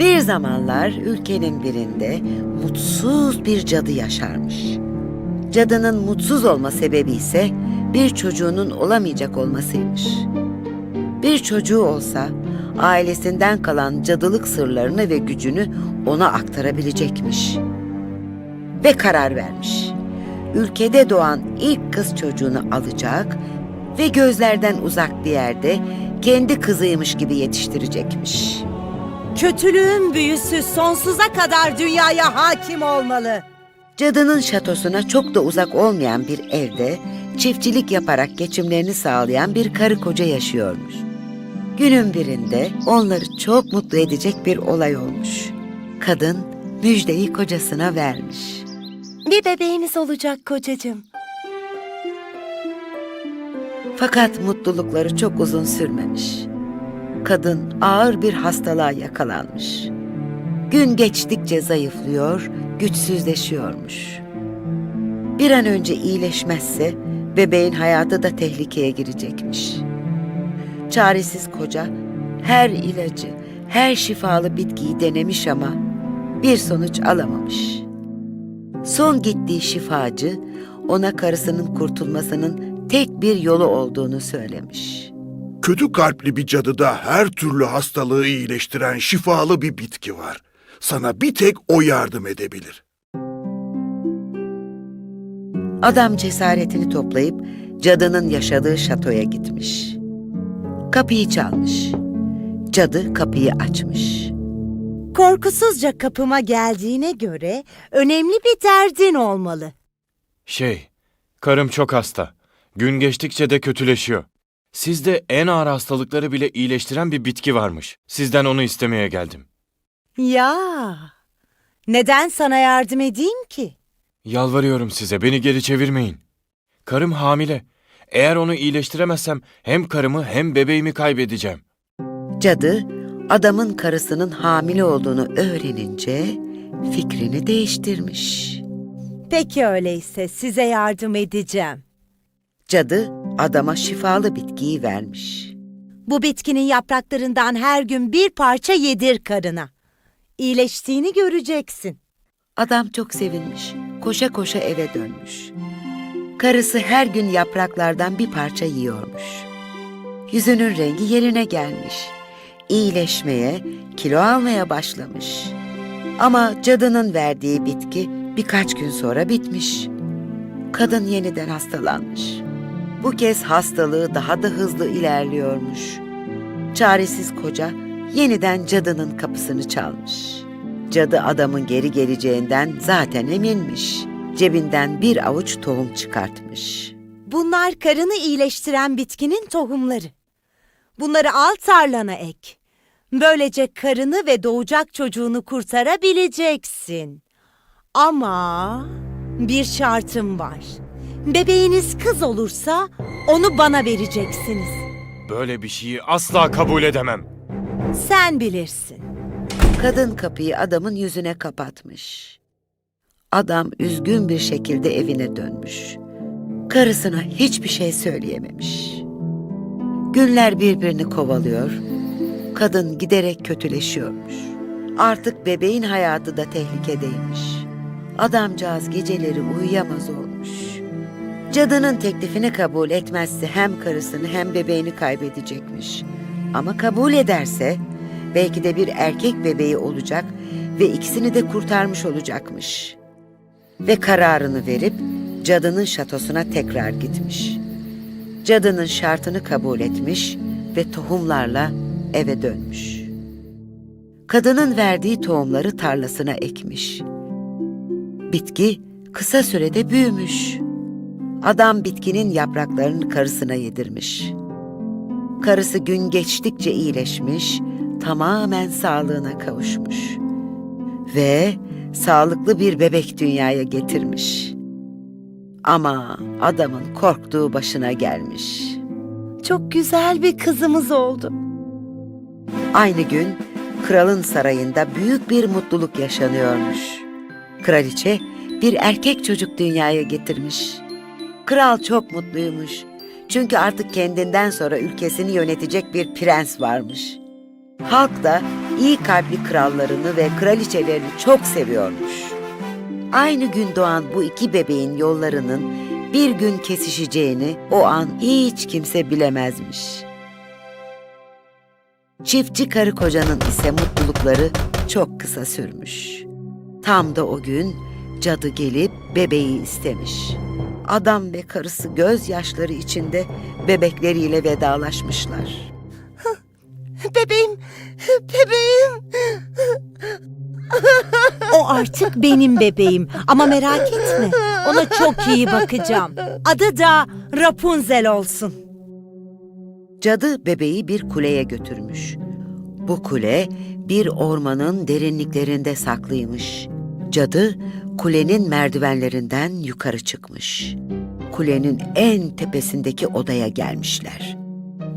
Bir zamanlar ülkenin birinde mutsuz bir cadı yaşarmış. Cadının mutsuz olma sebebi ise bir çocuğunun olamayacak olmasıymış. Bir çocuğu olsa ailesinden kalan cadılık sırlarını ve gücünü ona aktarabilecekmiş. Ve karar vermiş. Ülkede doğan ilk kız çocuğunu alacak ve gözlerden uzak bir yerde kendi kızıymış gibi yetiştirecekmiş. Kötülüğün büyüsü sonsuza kadar dünyaya hakim olmalı. Cadının şatosuna çok da uzak olmayan bir evde çiftçilik yaparak geçimlerini sağlayan bir karı koca yaşıyormuş. Günün birinde onları çok mutlu edecek bir olay olmuş. Kadın müjdeyi kocasına vermiş. Bir bebeğiniz olacak kocacığım. Fakat mutlulukları çok uzun sürmemiş. Kadın ağır bir hastalığa yakalanmış. Gün geçtikçe zayıflıyor, güçsüzleşiyormuş. Bir an önce iyileşmezse bebeğin hayatı da tehlikeye girecekmiş. Çaresiz koca her ilacı, her şifalı bitkiyi denemiş ama bir sonuç alamamış. Son gittiği şifacı ona karısının kurtulmasının tek bir yolu olduğunu söylemiş. Kötü kalpli bir cadıda her türlü hastalığı iyileştiren şifalı bir bitki var. Sana bir tek o yardım edebilir. Adam cesaretini toplayıp cadının yaşadığı şatoya gitmiş. Kapıyı çalmış. Cadı kapıyı açmış. Korkusuzca kapıma geldiğine göre önemli bir derdin olmalı. Şey, karım çok hasta. Gün geçtikçe de kötüleşiyor. Sizde en ağır hastalıkları bile iyileştiren bir bitki varmış. Sizden onu istemeye geldim. Ya, neden sana yardım edeyim ki? Yalvarıyorum size, beni geri çevirmeyin. Karım hamile. Eğer onu iyileştiremezsem hem karımı hem bebeğimi kaybedeceğim. Cadı adamın karısının hamile olduğunu öğrenince fikrini değiştirmiş. Peki öyleyse size yardım edeceğim. Cadı adama şifalı bitkiyi vermiş. Bu bitkinin yapraklarından her gün bir parça yedir karına. İyileştiğini göreceksin. Adam çok sevinmiş. Koşa koşa eve dönmüş. Karısı her gün yapraklardan bir parça yiyormuş. Yüzünün rengi yerine gelmiş. İyileşmeye, kilo almaya başlamış. Ama cadının verdiği bitki birkaç gün sonra bitmiş. Kadın yeniden hastalanmış. Bu kez hastalığı daha da hızlı ilerliyormuş. Çaresiz koca yeniden cadının kapısını çalmış. Cadı adamın geri geleceğinden zaten eminmiş. Cebinden bir avuç tohum çıkartmış. Bunlar karını iyileştiren bitkinin tohumları. Bunları al tarlana ek. Böylece karını ve doğacak çocuğunu kurtarabileceksin. Ama bir şartım var. Bebeğiniz kız olursa onu bana vereceksiniz. Böyle bir şeyi asla kabul edemem. Sen bilirsin. Kadın kapıyı adamın yüzüne kapatmış. Adam üzgün bir şekilde evine dönmüş. Karısına hiçbir şey söyleyememiş. Günler birbirini kovalıyor. Kadın giderek kötüleşiyormuş. Artık bebeğin hayatı da tehlikedeymiş. Adamcağız geceleri uyuyamaz olmuş. Cadının teklifini kabul etmezse hem karısını hem bebeğini kaybedecekmiş. Ama kabul ederse belki de bir erkek bebeği olacak ve ikisini de kurtarmış olacakmış. Ve kararını verip cadının şatosuna tekrar gitmiş. Cadının şartını kabul etmiş ve tohumlarla eve dönmüş. Kadının verdiği tohumları tarlasına ekmiş. Bitki kısa sürede büyümüş. Adam bitkinin yapraklarını karısına yedirmiş. Karısı gün geçtikçe iyileşmiş, tamamen sağlığına kavuşmuş. Ve sağlıklı bir bebek dünyaya getirmiş. Ama adamın korktuğu başına gelmiş. Çok güzel bir kızımız oldu. Aynı gün kralın sarayında büyük bir mutluluk yaşanıyormuş. Kraliçe bir erkek çocuk dünyaya getirmiş. Kral çok mutluymuş. Çünkü artık kendinden sonra ülkesini yönetecek bir prens varmış. Halk da iyi kalpli krallarını ve kraliçelerini çok seviyormuş. Aynı gün doğan bu iki bebeğin yollarının bir gün kesişeceğini o an hiç kimse bilemezmiş. Çiftçi karı kocanın ise mutlulukları çok kısa sürmüş. Tam da o gün cadı gelip bebeği istemiş. Adam ve karısı gözyaşları içinde bebekleriyle vedalaşmışlar. Bebeğim, bebeğim. O artık benim bebeğim ama merak etme. Ona çok iyi bakacağım. Adı da Rapunzel olsun. Cadı bebeği bir kuleye götürmüş. Bu kule bir ormanın derinliklerinde saklıymış. Cadı kulenin merdivenlerinden yukarı çıkmış. Kulenin en tepesindeki odaya gelmişler.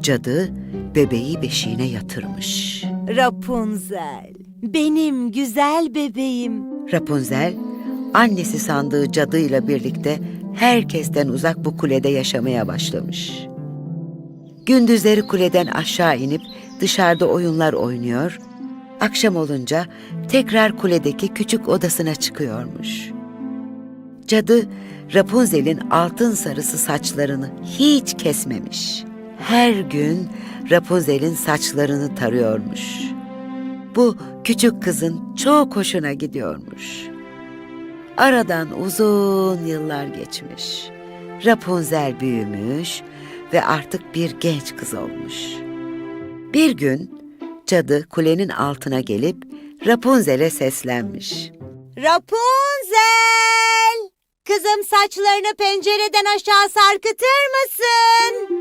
Cadı bebeği beşiğine yatırmış. Rapunzel, benim güzel bebeğim. Rapunzel, annesi sandığı cadıyla birlikte herkesten uzak bu kulede yaşamaya başlamış. Gündüzleri kuleden aşağı inip dışarıda oyunlar oynuyor, akşam olunca tekrar kuledeki küçük odasına çıkıyormuş. Cadı, Rapunzel'in altın sarısı saçlarını hiç kesmemiş. Her gün Rapunzel'in saçlarını tarıyormuş. Bu küçük kızın çok hoşuna gidiyormuş. Aradan uzun yıllar geçmiş. Rapunzel büyümüş ve artık bir genç kız olmuş. Bir gün cadı kulenin altına gelip Rapunzel'e seslenmiş. Rapunzel! Kızım saçlarını pencereden aşağı sarkıtır mısın?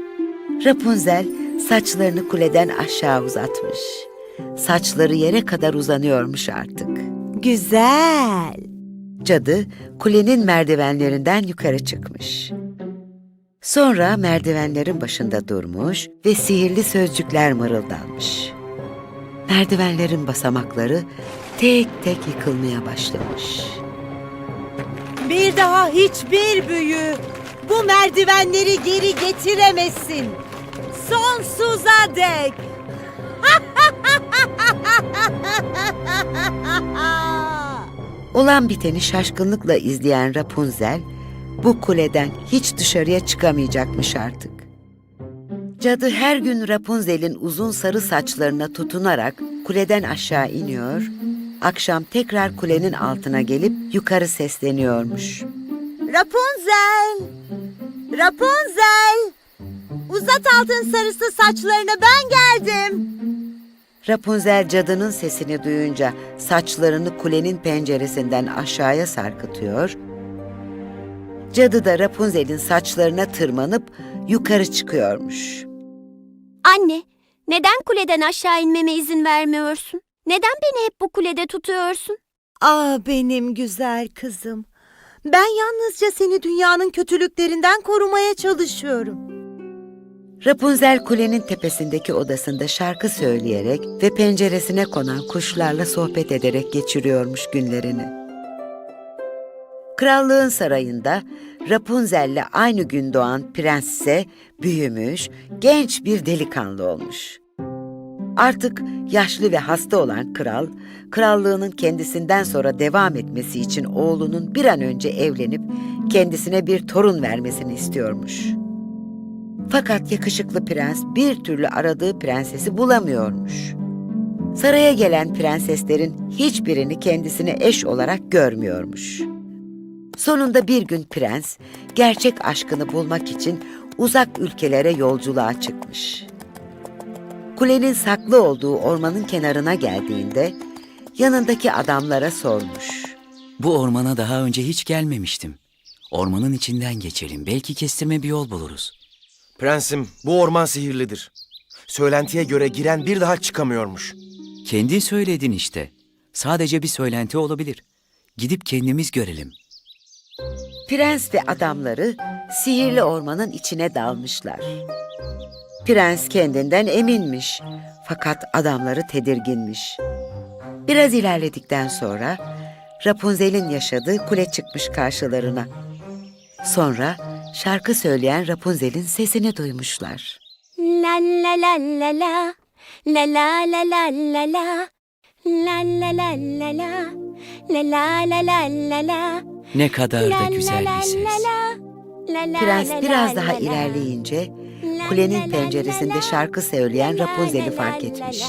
Rapunzel saçlarını kuleden aşağı uzatmış. Saçları yere kadar uzanıyormuş artık. Güzel. Cadı kulenin merdivenlerinden yukarı çıkmış. Sonra merdivenlerin başında durmuş ve sihirli sözcükler mırıldanmış. Merdivenlerin basamakları tek tek yıkılmaya başlamış. Bir daha hiçbir büyü bu merdivenleri geri getiremesin. Sonsuza dek. Olan biteni şaşkınlıkla izleyen Rapunzel, bu kuleden hiç dışarıya çıkamayacakmış artık. Cadı her gün Rapunzel'in uzun sarı saçlarına tutunarak kuleden aşağı iniyor, akşam tekrar kulenin altına gelip yukarı sesleniyormuş. Rapunzel! Rapunzel! Uzat altın sarısı saçlarını ben geldim. Rapunzel cadının sesini duyunca saçlarını kulenin penceresinden aşağıya sarkıtıyor. Cadı da Rapunzel'in saçlarına tırmanıp yukarı çıkıyormuş. Anne, neden kuleden aşağı inmeme izin vermiyorsun? Neden beni hep bu kulede tutuyorsun? Ah benim güzel kızım. Ben yalnızca seni dünyanın kötülüklerinden korumaya çalışıyorum. Rapunzel kulenin tepesindeki odasında şarkı söyleyerek ve penceresine konan kuşlarla sohbet ederek geçiriyormuş günlerini. Krallığın sarayında Rapunzel'le aynı gün doğan prens ise büyümüş, genç bir delikanlı olmuş. Artık yaşlı ve hasta olan kral, krallığının kendisinden sonra devam etmesi için oğlunun bir an önce evlenip kendisine bir torun vermesini istiyormuş. Fakat yakışıklı prens bir türlü aradığı prensesi bulamıyormuş. Saraya gelen prenseslerin hiçbirini kendisine eş olarak görmüyormuş. Sonunda bir gün prens gerçek aşkını bulmak için uzak ülkelere yolculuğa çıkmış. Kulenin saklı olduğu ormanın kenarına geldiğinde yanındaki adamlara sormuş. Bu ormana daha önce hiç gelmemiştim. Ormanın içinden geçelim. Belki kestirme bir yol buluruz. Prensim, bu orman sihirlidir. Söylentiye göre giren bir daha çıkamıyormuş. Kendin söyledin işte. Sadece bir söylenti olabilir. Gidip kendimiz görelim. Prens ve adamları sihirli ormanın içine dalmışlar. Prens kendinden eminmiş fakat adamları tedirginmiş. Biraz ilerledikten sonra Rapunzel'in yaşadığı kule çıkmış karşılarına. Sonra şarkı söyleyen Rapunzel'in sesini duymuşlar. La la la la la, la la la la la la, La la la la la. La la la la la. Ne kadar da güzel bir ses. Prens biraz daha ilerleyince kulenin penceresinde şarkı söyleyen Rapunzel'i fark etmiş.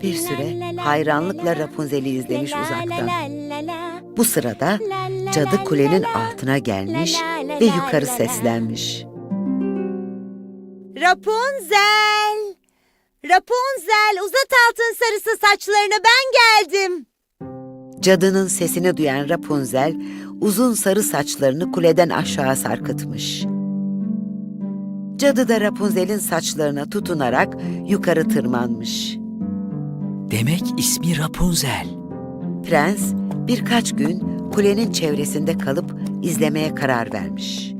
Bir süre la la hayranlıkla la la. Rapunzel'i izlemiş uzaktan. Bu sırada cadı kulenin altına gelmiş ve yukarı seslenmiş. Rapunzel! Rapunzel uzat altın sarısı saçlarını ben geldim. Cadının sesini duyan Rapunzel uzun sarı saçlarını kuleden aşağı sarkıtmış. Cadı da Rapunzel'in saçlarına tutunarak yukarı tırmanmış. Demek ismi Rapunzel. Prens birkaç gün kulenin çevresinde kalıp izlemeye karar vermiş.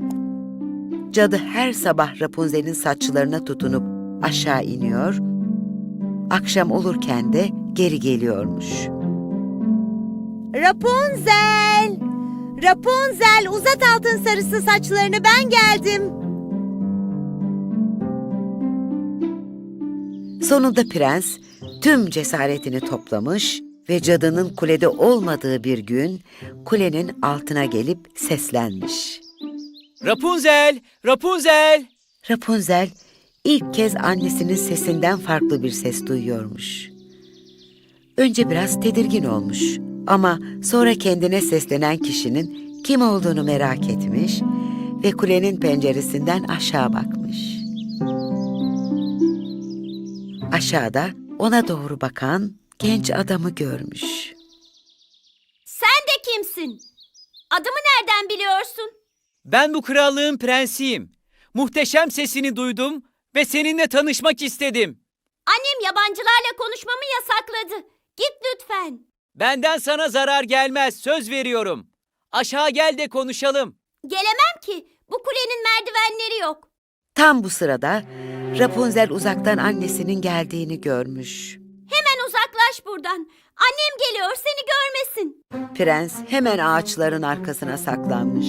Cadı her sabah Rapunzel'in saçlarına tutunup aşağı iniyor, akşam olurken de geri geliyormuş. Rapunzel! Rapunzel uzat altın sarısı saçlarını ben geldim. Sonunda prens tüm cesaretini toplamış ve cadının kulede olmadığı bir gün kulenin altına gelip seslenmiş. Rapunzel! Rapunzel! Rapunzel ilk kez annesinin sesinden farklı bir ses duyuyormuş. Önce biraz tedirgin olmuş ama sonra kendine seslenen kişinin kim olduğunu merak etmiş ve kulenin penceresinden aşağı bakmış. Aşağıda ona doğru bakan genç adamı görmüş. Sen de kimsin? Adımı nereden biliyorsun? Ben bu krallığın prensiyim. Muhteşem sesini duydum ve seninle tanışmak istedim. Annem yabancılarla konuşmamı yasakladı. Git lütfen. Benden sana zarar gelmez, söz veriyorum. Aşağı gel de konuşalım. Gelemem ki. Bu kulenin merdivenleri yok. Tam bu sırada Rapunzel uzaktan annesinin geldiğini görmüş. Hemen uzaklaş buradan. Annem geliyor seni görmesin. Prens hemen ağaçların arkasına saklanmış.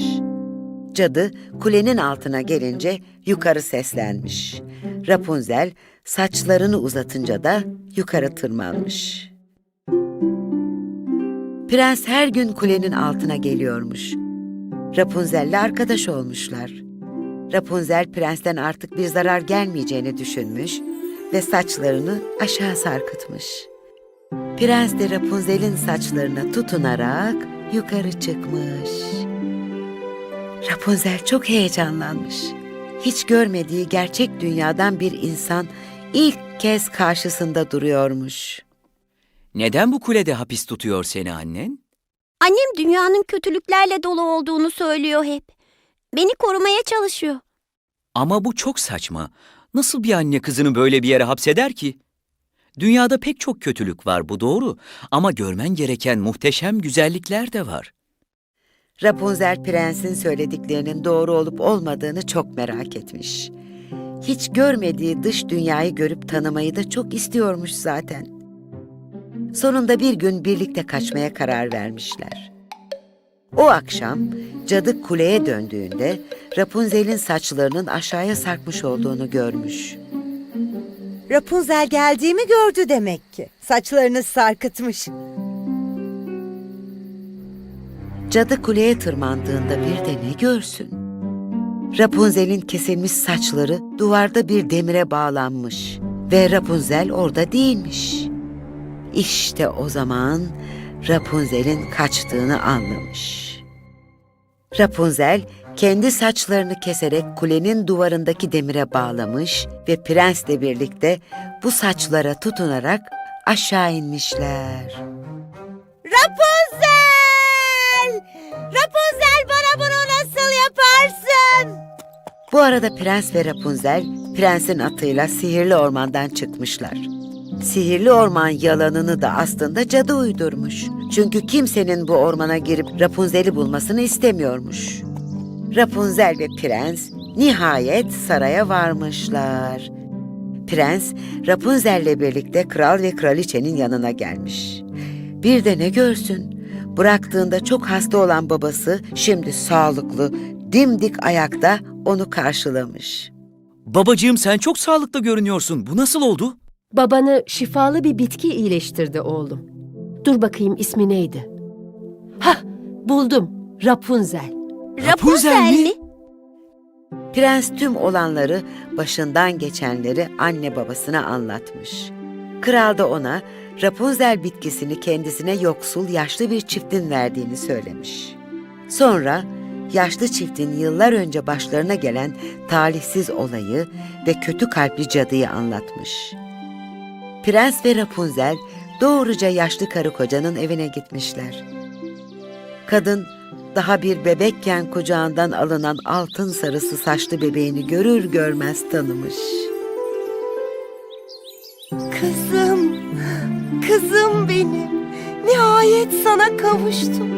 Cadı kulenin altına gelince yukarı seslenmiş. Rapunzel saçlarını uzatınca da yukarı tırmanmış. Prens her gün kulenin altına geliyormuş. Rapunzel'le arkadaş olmuşlar. Rapunzel prensten artık bir zarar gelmeyeceğini düşünmüş ve saçlarını aşağı sarkıtmış. Prens de Rapunzel'in saçlarına tutunarak yukarı çıkmış. Rapunzel çok heyecanlanmış. Hiç görmediği gerçek dünyadan bir insan ilk kez karşısında duruyormuş. Neden bu kulede hapis tutuyor seni annen? Annem dünyanın kötülüklerle dolu olduğunu söylüyor hep. Beni korumaya çalışıyor. Ama bu çok saçma. Nasıl bir anne kızını böyle bir yere hapseder ki? Dünyada pek çok kötülük var bu doğru ama görmen gereken muhteşem güzellikler de var. Rapunzel prensin söylediklerinin doğru olup olmadığını çok merak etmiş. Hiç görmediği dış dünyayı görüp tanımayı da çok istiyormuş zaten. Sonunda bir gün birlikte kaçmaya karar vermişler. O akşam cadı kuleye döndüğünde Rapunzel'in saçlarının aşağıya sarkmış olduğunu görmüş. Rapunzel geldiğimi gördü demek ki. Saçlarını sarkıtmış. Cadı kuleye tırmandığında bir de ne görsün? Rapunzel'in kesilmiş saçları duvarda bir demire bağlanmış ve Rapunzel orada değilmiş. İşte o zaman Rapunzel'in kaçtığını anlamış. Rapunzel kendi saçlarını keserek kulenin duvarındaki demire bağlamış ve prensle birlikte bu saçlara tutunarak aşağı inmişler. Rapunzel! Rapunzel bana bunu nasıl yaparsın? Bu arada Prens ve Rapunzel prensin atıyla sihirli ormandan çıkmışlar. Sihirli orman yalanını da aslında cadı uydurmuş. Çünkü kimsenin bu ormana girip Rapunzel'i bulmasını istemiyormuş. Rapunzel ve prens nihayet saraya varmışlar. Prens Rapunzel'le birlikte kral ve kraliçenin yanına gelmiş. Bir de ne görsün? Bıraktığında çok hasta olan babası şimdi sağlıklı, dimdik ayakta onu karşılamış. Babacığım sen çok sağlıklı görünüyorsun. Bu nasıl oldu? Babanı şifalı bir bitki iyileştirdi oğlum. Dur bakayım ismi neydi? Hah, buldum. Rapunzel. Rapunzel mi? Prens tüm olanları, başından geçenleri anne babasına anlatmış. Kral da ona Rapunzel bitkisini kendisine yoksul yaşlı bir çiftin verdiğini söylemiş. Sonra yaşlı çiftin yıllar önce başlarına gelen talihsiz olayı ve kötü kalpli cadıyı anlatmış. Prens ve Rapunzel doğruca yaşlı karı kocanın evine gitmişler. Kadın daha bir bebekken kucağından alınan altın sarısı saçlı bebeğini görür görmez tanımış. Kızım, kızım benim. Nihayet sana kavuştum.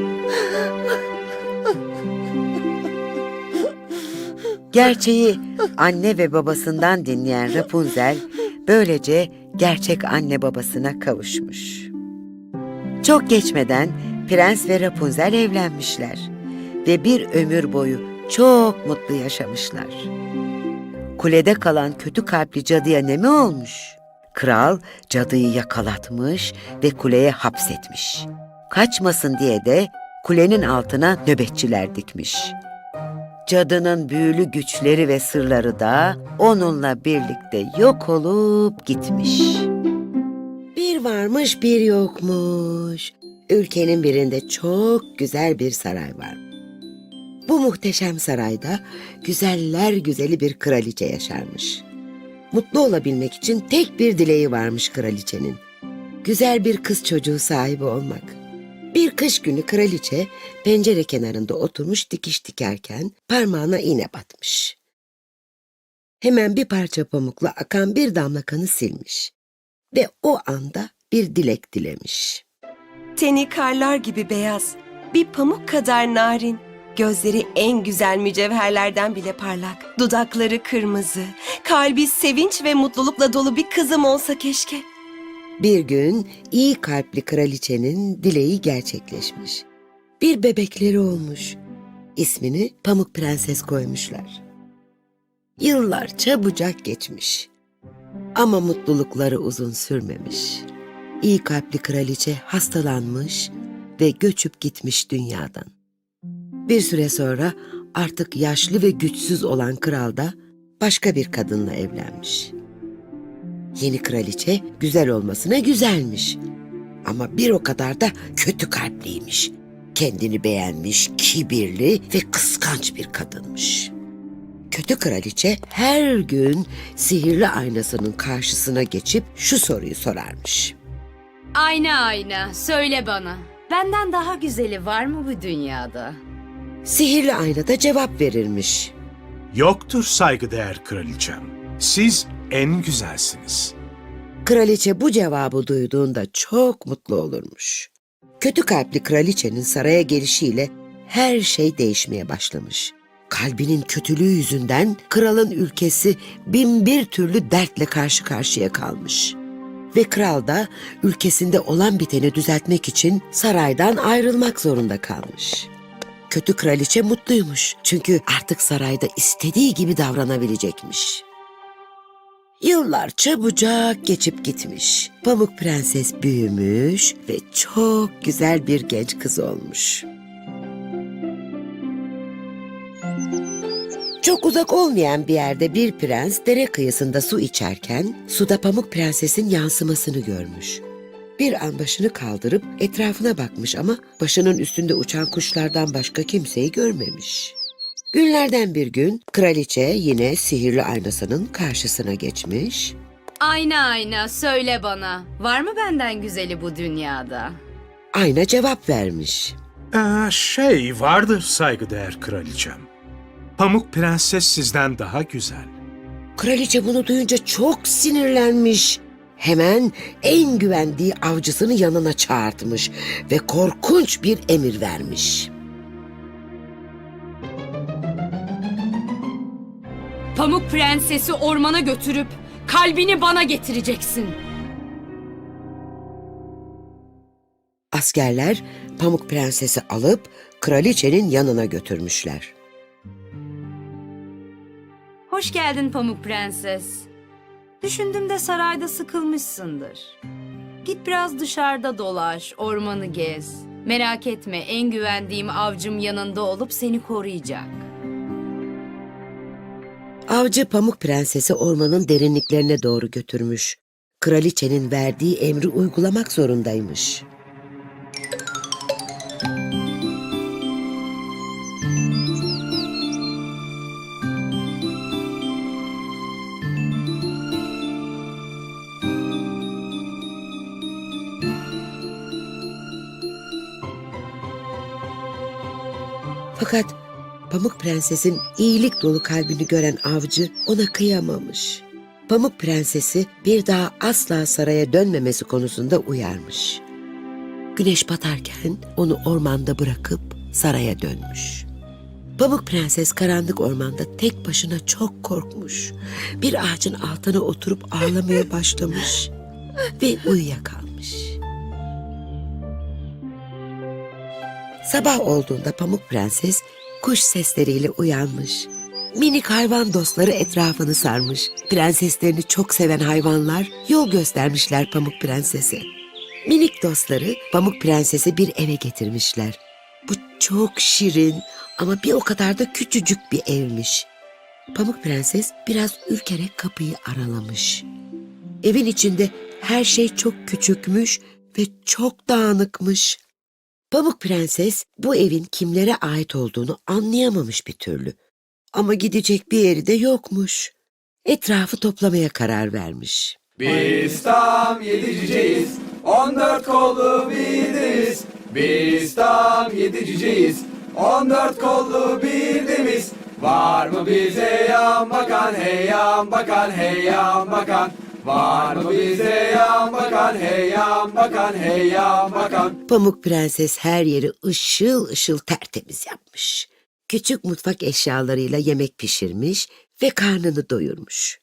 Gerçeği anne ve babasından dinleyen Rapunzel böylece gerçek anne babasına kavuşmuş. Çok geçmeden Prens ve Rapunzel evlenmişler ve bir ömür boyu çok mutlu yaşamışlar. Kulede kalan kötü kalpli cadıya ne mi olmuş? Kral cadıyı yakalatmış ve kuleye hapsetmiş. Kaçmasın diye de kulenin altına nöbetçiler dikmiş. Cadının büyülü güçleri ve sırları da onunla birlikte yok olup gitmiş. Bir varmış bir yokmuş. Ülkenin birinde çok güzel bir saray var. Bu muhteşem sarayda güzeller güzeli bir kraliçe yaşarmış. Mutlu olabilmek için tek bir dileği varmış kraliçenin. Güzel bir kız çocuğu sahibi olmak. Bir kış günü kraliçe pencere kenarında oturmuş dikiş dikerken parmağına iğne batmış. Hemen bir parça pamukla akan bir damla kanı silmiş ve o anda bir dilek dilemiş. Teni karlar gibi beyaz, bir pamuk kadar narin, gözleri en güzel mücevherlerden bile parlak, dudakları kırmızı, kalbi sevinç ve mutlulukla dolu bir kızım olsa keşke. Bir gün iyi kalpli kraliçenin dileği gerçekleşmiş. Bir bebekleri olmuş. İsmini Pamuk Prenses koymuşlar. Yıllar çabucak geçmiş. Ama mutlulukları uzun sürmemiş. İyi kalpli kraliçe hastalanmış ve göçüp gitmiş dünyadan. Bir süre sonra artık yaşlı ve güçsüz olan kral da başka bir kadınla evlenmiş. Yeni kraliçe güzel olmasına güzelmiş. Ama bir o kadar da kötü kalpliymiş. Kendini beğenmiş, kibirli ve kıskanç bir kadınmış. Kötü kraliçe her gün sihirli aynasının karşısına geçip şu soruyu sorarmış. Ayna ayna söyle bana. Benden daha güzeli var mı bu dünyada? Sihirli ayna da cevap verirmiş. Yoktur saygıdeğer kraliçem. Siz en güzelsiniz. Kraliçe bu cevabı duyduğunda çok mutlu olurmuş. Kötü kalpli kraliçenin saraya gelişiyle her şey değişmeye başlamış. Kalbinin kötülüğü yüzünden kralın ülkesi bin bir türlü dertle karşı karşıya kalmış. Ve kral da ülkesinde olan biteni düzeltmek için saraydan ayrılmak zorunda kalmış. Kötü kraliçe mutluymuş çünkü artık sarayda istediği gibi davranabilecekmiş. Yıllar çabucak geçip gitmiş. Pamuk Prenses büyümüş ve çok güzel bir genç kız olmuş. Çok uzak olmayan bir yerde bir prens dere kıyısında su içerken suda Pamuk Prenses'in yansımasını görmüş. Bir an başını kaldırıp etrafına bakmış ama başının üstünde uçan kuşlardan başka kimseyi görmemiş. Günlerden bir gün kraliçe yine sihirli aynasının karşısına geçmiş. Ayna ayna söyle bana. Var mı benden güzeli bu dünyada? Ayna cevap vermiş. Ee, şey vardır saygıdeğer kraliçem. Pamuk prenses sizden daha güzel. Kraliçe bunu duyunca çok sinirlenmiş. Hemen en güvendiği avcısını yanına çağırtmış ve korkunç bir emir vermiş. Pamuk prensesi ormana götürüp kalbini bana getireceksin. Askerler Pamuk Prenses'i alıp kraliçenin yanına götürmüşler. Hoş geldin Pamuk prenses. Düşündüm de sarayda sıkılmışsındır. Git biraz dışarıda dolaş, ormanı gez. Merak etme, en güvendiğim avcım yanında olup seni koruyacak. Avcı Pamuk Prensesi ormanın derinliklerine doğru götürmüş. Kraliçenin verdiği emri uygulamak zorundaymış. Fakat Pamuk Prenses'in iyilik dolu kalbini gören avcı ona kıyamamış. Pamuk Prensesi bir daha asla saraya dönmemesi konusunda uyarmış. Güneş batarken onu ormanda bırakıp saraya dönmüş. Pamuk Prenses karanlık ormanda tek başına çok korkmuş. Bir ağacın altına oturup ağlamaya başlamış ve uyuyakalmış. Sabah olduğunda Pamuk Prenses kuş sesleriyle uyanmış. Minik hayvan dostları etrafını sarmış. Prenseslerini çok seven hayvanlar yol göstermişler Pamuk Prenses'e. Minik dostları Pamuk Prenses'i bir eve getirmişler. Bu çok şirin ama bir o kadar da küçücük bir evmiş. Pamuk Prenses biraz ürkerek kapıyı aralamış. Evin içinde her şey çok küçükmüş ve çok dağınıkmış. Pamuk Prenses bu evin kimlere ait olduğunu anlayamamış bir türlü. Ama gidecek bir yeri de yokmuş. Etrafı toplamaya karar vermiş. Biz tam yedi cüceyiz, on dört kollu biriz. Biz tam yedi cüceyiz, on dört kollu birdimiz. Var mı bize yan bakan, hey yan bakan, hey yan bakan. Var mı bize yan bakan, hey yan bakan, hey yan bakan. Pamuk Prenses her yeri ışıl ışıl tertemiz yapmış. Küçük mutfak eşyalarıyla yemek pişirmiş ve karnını doyurmuş.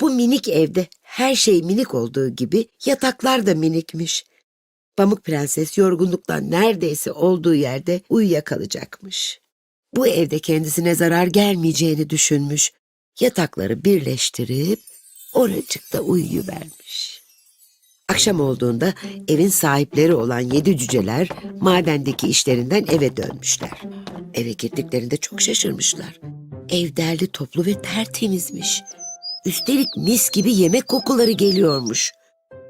Bu minik evde her şey minik olduğu gibi yataklar da minikmiş. Pamuk Prenses yorgunluktan neredeyse olduğu yerde uyuyakalacakmış. Bu evde kendisine zarar gelmeyeceğini düşünmüş. Yatakları birleştirip oracıkta uyuyuvermiş. Akşam olduğunda evin sahipleri olan yedi cüceler madendeki işlerinden eve dönmüşler. Eve girdiklerinde çok şaşırmışlar. Ev derli toplu ve tertemizmiş. Üstelik mis gibi yemek kokuları geliyormuş.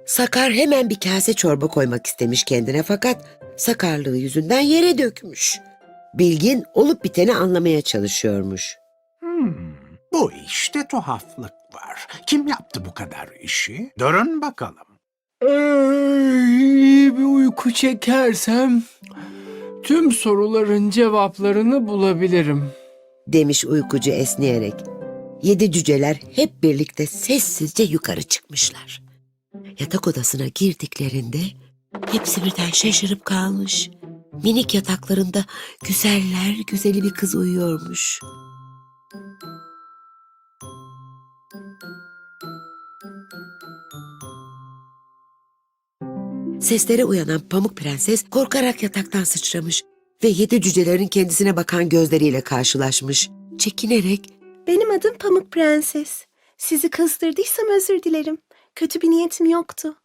Sakar hemen bir kase çorba koymak istemiş kendine fakat sakarlığı yüzünden yere dökmüş. Bilgin olup biteni anlamaya çalışıyormuş. Hmm, bu işte tuhaflık var. Kim yaptı bu kadar işi? Durun bakalım. İyi bir uyku çekersem tüm soruların cevaplarını bulabilirim. demiş uykucu esneyerek. Yedi cüceler hep birlikte sessizce yukarı çıkmışlar. Yatak odasına girdiklerinde hepsi birden şaşırıp kalmış. Minik yataklarında güzeller güzeli bir kız uyuyormuş. Seslere uyanan Pamuk Prenses korkarak yataktan sıçramış ve yedi cücelerin kendisine bakan gözleriyle karşılaşmış. Çekinerek Benim adım Pamuk Prenses. Sizi kızdırdıysam özür dilerim. Kötü bir niyetim yoktu.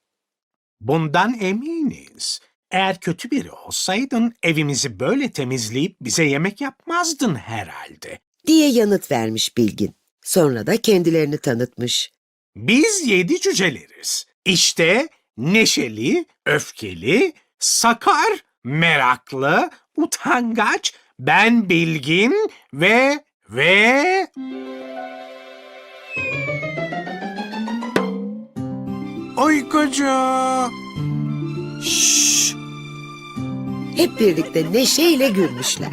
Bundan eminiz. Eğer kötü biri olsaydın evimizi böyle temizleyip bize yemek yapmazdın herhalde. diye yanıt vermiş Bilgin. Sonra da kendilerini tanıtmış. Biz yedi cüceleriz. İşte neşeli, öfkeli, sakar, meraklı, utangaç, ben bilgin ve ve... Uykucu. Hep birlikte neşeyle gülmüşler.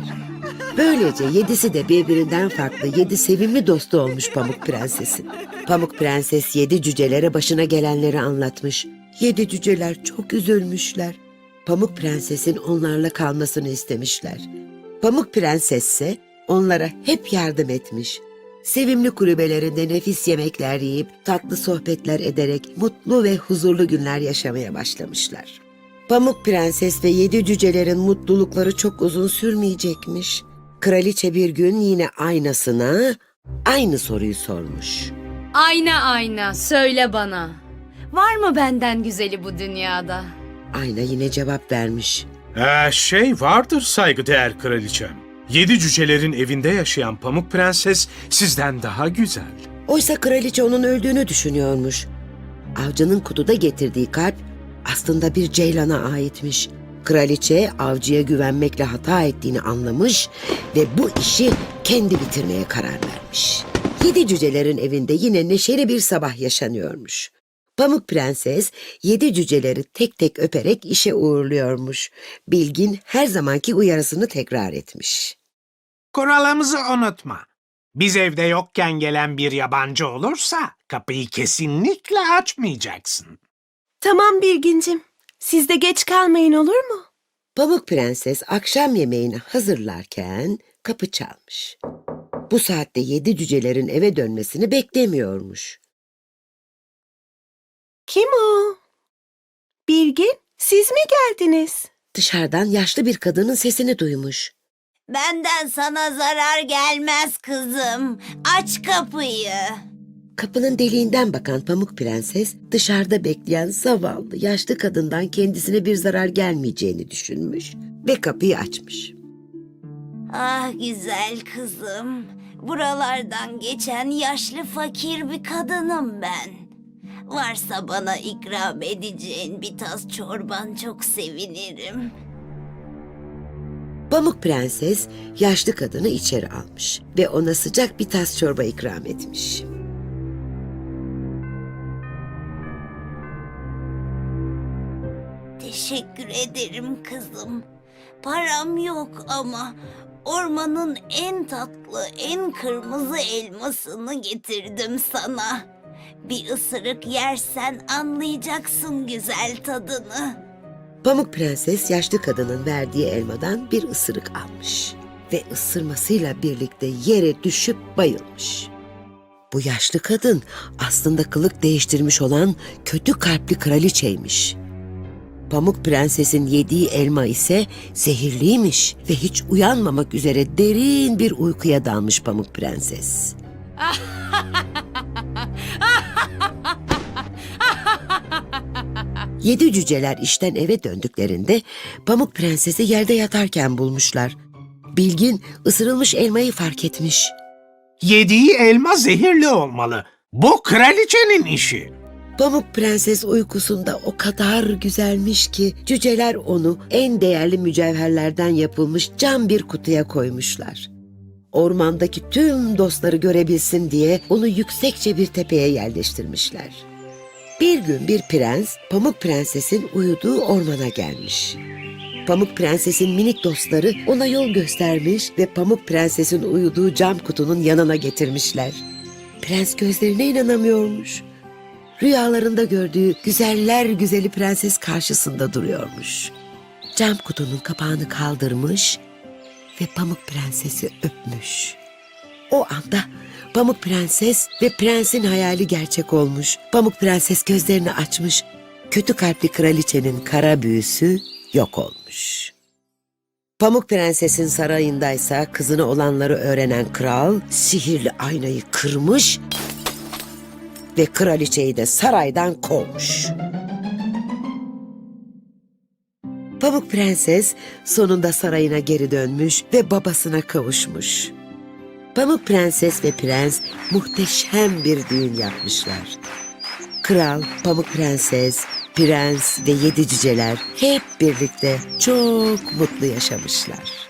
Böylece yedisi de birbirinden farklı yedi sevimli dostu olmuş Pamuk Prenses'in. Pamuk Prenses yedi cücelere başına gelenleri anlatmış. Yedi cüceler çok üzülmüşler. Pamuk Prenses'in onlarla kalmasını istemişler. Pamuk Prenses ise onlara hep yardım etmiş. Sevimli kulübelerinde nefis yemekler yiyip tatlı sohbetler ederek mutlu ve huzurlu günler yaşamaya başlamışlar. Pamuk Prenses ve yedi cücelerin mutlulukları çok uzun sürmeyecekmiş. Kraliçe bir gün yine aynasına aynı soruyu sormuş. Ayna ayna söyle bana. Var mı benden güzeli bu dünyada? Ayna yine cevap vermiş. Ee, şey vardır saygıdeğer kraliçem. Yedi cücelerin evinde yaşayan Pamuk Prenses sizden daha güzel. Oysa kraliçe onun öldüğünü düşünüyormuş. Avcının kutuda getirdiği kalp aslında bir ceylana aitmiş. Kraliçe avcıya güvenmekle hata ettiğini anlamış ve bu işi kendi bitirmeye karar vermiş. Yedi cücelerin evinde yine neşeli bir sabah yaşanıyormuş. Pamuk Prenses yedi cüceleri tek tek öperek işe uğurluyormuş. Bilgin her zamanki uyarısını tekrar etmiş. Kuralımızı unutma. Biz evde yokken gelen bir yabancı olursa kapıyı kesinlikle açmayacaksın. Tamam Bilgincim. Siz de geç kalmayın olur mu? Pamuk Prenses akşam yemeğini hazırlarken kapı çalmış. Bu saatte yedi cücelerin eve dönmesini beklemiyormuş. Kim o? Bilgin, siz mi geldiniz? Dışarıdan yaşlı bir kadının sesini duymuş. Benden sana zarar gelmez kızım. Aç kapıyı. Kapının deliğinden bakan Pamuk Prenses dışarıda bekleyen zavallı yaşlı kadından kendisine bir zarar gelmeyeceğini düşünmüş ve kapıyı açmış. Ah güzel kızım. Buralardan geçen yaşlı fakir bir kadınım ben. Varsa bana ikram edeceğin bir tas çorban çok sevinirim. Pamuk Prenses yaşlı kadını içeri almış ve ona sıcak bir tas çorba ikram etmiş. Teşekkür ederim kızım. Param yok ama ormanın en tatlı, en kırmızı elmasını getirdim sana. Bir ısırık yersen anlayacaksın güzel tadını. Pamuk Prenses yaşlı kadının verdiği elmadan bir ısırık almış ve ısırmasıyla birlikte yere düşüp bayılmış. Bu yaşlı kadın aslında kılık değiştirmiş olan kötü kalpli kraliçeymiş. Pamuk Prenses'in yediği elma ise zehirliymiş ve hiç uyanmamak üzere derin bir uykuya dalmış Pamuk Prenses. Yedi cüceler işten eve döndüklerinde Pamuk Prenses'i yerde yatarken bulmuşlar. Bilgin ısırılmış elmayı fark etmiş. Yediği elma zehirli olmalı. Bu kraliçenin işi. Pamuk Prenses uykusunda o kadar güzelmiş ki cüceler onu en değerli mücevherlerden yapılmış cam bir kutuya koymuşlar. Ormandaki tüm dostları görebilsin diye onu yüksekçe bir tepeye yerleştirmişler. Bir gün bir prens Pamuk Prenses'in uyuduğu ormana gelmiş. Pamuk Prenses'in minik dostları ona yol göstermiş ve Pamuk Prenses'in uyuduğu cam kutunun yanına getirmişler. Prens gözlerine inanamıyormuş. Rüyalarında gördüğü güzeller güzeli prenses karşısında duruyormuş. Cam kutunun kapağını kaldırmış ve Pamuk Prenses'i öpmüş. O anda Pamuk Prenses ve prensin hayali gerçek olmuş. Pamuk Prenses gözlerini açmış. Kötü kalpli kraliçenin kara büyüsü yok olmuş. Pamuk Prenses'in sarayındaysa kızına olanları öğrenen kral sihirli aynayı kırmış ve kraliçeyi de saraydan kovmuş. Pamuk Prenses sonunda sarayına geri dönmüş ve babasına kavuşmuş. Pamuk Prenses ve Prens muhteşem bir düğün yapmışlar. Kral, Pamuk Prenses, Prens ve yedi cüceler hep birlikte çok mutlu yaşamışlar.